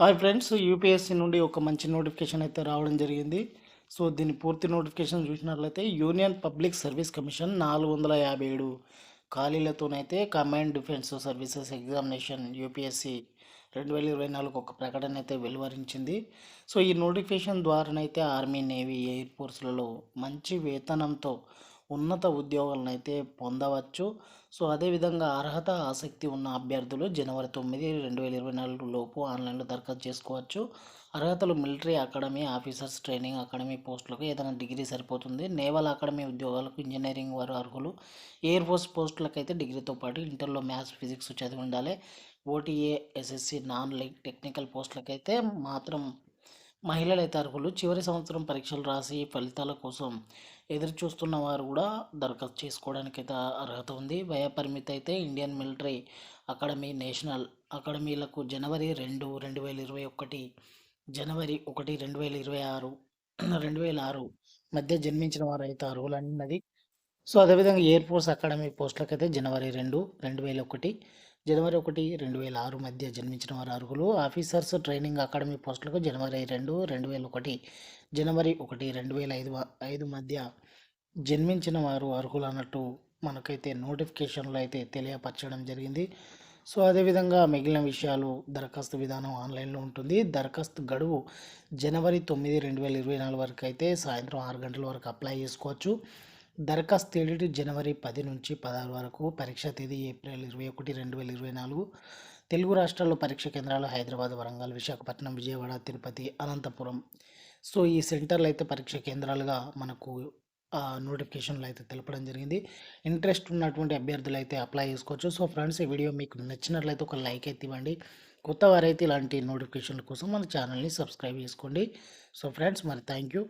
Hi friends UPSC నుండి ఒక మంచి నోటిఫికేషన్ అయితే రావడం జరిగింది. సో దీని పూర్తి నోటిఫికేషన్ చూసినట్లయితే యూనియన్ పబ్లిక్ సర్వీస్ కమిషన్ నాలుగు వందల యాభై ఏడు ఖాళీలతోనైతే command defence services examination UPSC రెండు వేల ఇరవై నాలుగు ఒక ప్రకటన అయితే వెలువరించింది. సో ఈ నోటిఫికేషన్ ద్వారానైతే ఆర్మీ నేవీ ఎయిర్ ఫోర్స్లలో మంచి వేతనంతో ఉన్నత ఉద్యోగాలను అయితే పొందవచ్చు. సో అదేవిధంగా అర్హత ఆసక్తి ఉన్న అభ్యర్థులు జనవరి తొమ్మిది రెండు వేల ఇరవై నాలుగు లోపు ఆన్లైన్లో దరఖాస్తు చేసుకోవచ్చు. అర్హతలు military academy officers training academy పోస్టులకు ఏదైనా డిగ్రీ సరిపోతుంది. నేవల్ అకాడమీ ఉద్యోగాలకు ఇంజనీరింగ్ వారు అర్హులు. ఎయిర్ ఫోర్స్ పోస్టులకు అయితే డిగ్రీతో పాటు ఇంటర్లో మ్యాథ్స్ ఫిజిక్స్ చదివి ఉండాలి. OTA SSC non like technical పోస్టులకైతే మాత్రం మహిళల అయితే అర్హులు చివరి సంవత్సరం పరీక్షలు రాసి ఫలితాల కోసం ఎదురు చూస్తున్న వారు కూడా దరఖాస్తు చేసుకోవడానికి అయితే అర్హత ఉంది. వయపరిమితి అయితే ఇండియన్ మిలిటరీ అకాడమీ నేషనల్ అకాడమీలకు జనవరి రెండు రెండు వేల ఇరవై ఒకటి జనవరి ఒకటి రెండు వేల ఇరవై ఆరు రెండు వేల ఆరు మధ్య జన్మించిన వారు అయితే అర్హులు అన్నది సో అదేవిధంగా ఎయిర్ ఫోర్స్ అకాడమీ పోస్టులకైతే జనవరి రెండు రెండు వేల ఒకటి జనవరి ఒకటి రెండు వేల ఆరు మధ్య జన్మించిన వారు అర్హులు. ఆఫీసర్స్ ట్రైనింగ్ అకాడమీ పోస్టులకు జనవరి రెండు రెండు వేల ఒకటి జనవరి ఒకటి రెండు వేల ఐదు ఐదు మధ్య జన్మించిన వారు అర్హులు అన్నట్టు మనకైతే నోటిఫికేషన్లో అయితే తెలియపరచడం జరిగింది. సో అదేవిధంగా మిగిలిన విషయాలు దరఖాస్తు విధానం ఆన్లైన్లో ఉంటుంది. దరఖాస్తు గడువు జనవరి తొమ్మిది రెండు వేల ఇరవై నాలుగు వరకు అయితే సాయంత్రం ఆరు గంటల వరకు అప్లై చేసుకోవచ్చు. దరఖాస్తు తేదీ జనవరి పది నుంచి పదహారు వరకు పరీక్ష తేదీ ఏప్రిల్ ఇరవై ఒకటి రెండు వేల ఇరవై నాలుగు. తెలుగు రాష్ట్రాల్లో పరీక్ష కేంద్రాలు హైదరాబాద్ వరంగల్ విశాఖపట్నం విజయవాడ తిరుపతి అనంతపురం. సో ఈ సెంటర్లు అయితే పరీక్ష కేంద్రాలుగా మనకు నోటిఫికేషన్లు అయితే తెలపడం జరిగింది. ఇంట్రెస్ట్ ఉన్నటువంటి అభ్యర్థులు అయితే అప్లై చేసుకోవచ్చు. సో ఫ్రెండ్స్ ఈ వీడియో మీకు నచ్చినట్లయితే ఒక లైక్ అయితే ఇవ్వండి. కొత్త వారైతే ఇలాంటి నోటిఫికేషన్ల కోసం మన ఛానల్ని సబ్స్క్రైబ్ చేసుకోండి. సో ఫ్రెండ్స్ మరి థ్యాంక్ యూ.